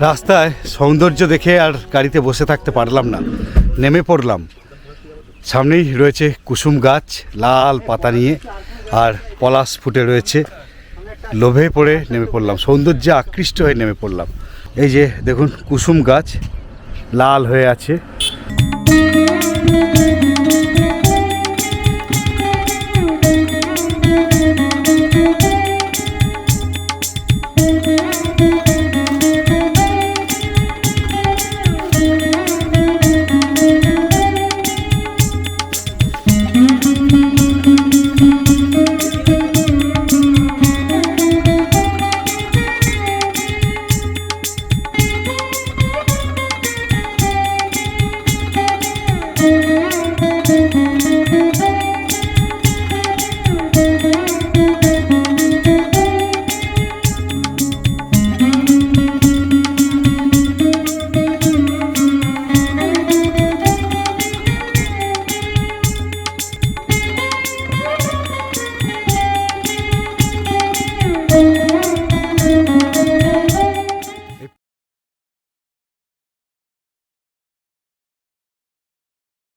রাস্তায় সৌন্দর্য দেখে আর গাড়িতে বসে থাকতে পারলাম না। নেমে পড়লাম। সামনেই রয়েছে কুসুম গাছ, লাল পাতা নিয়ে, আর পলাশ ফুটে রয়েছে। লোভে পড়ে নেমে পড়লাম। সৌন্দর্যে আকৃষ্ট হয়ে নেমে পড়লাম। এই যে, দেখুন, কুসুম গাছ লাল হয়ে আছে।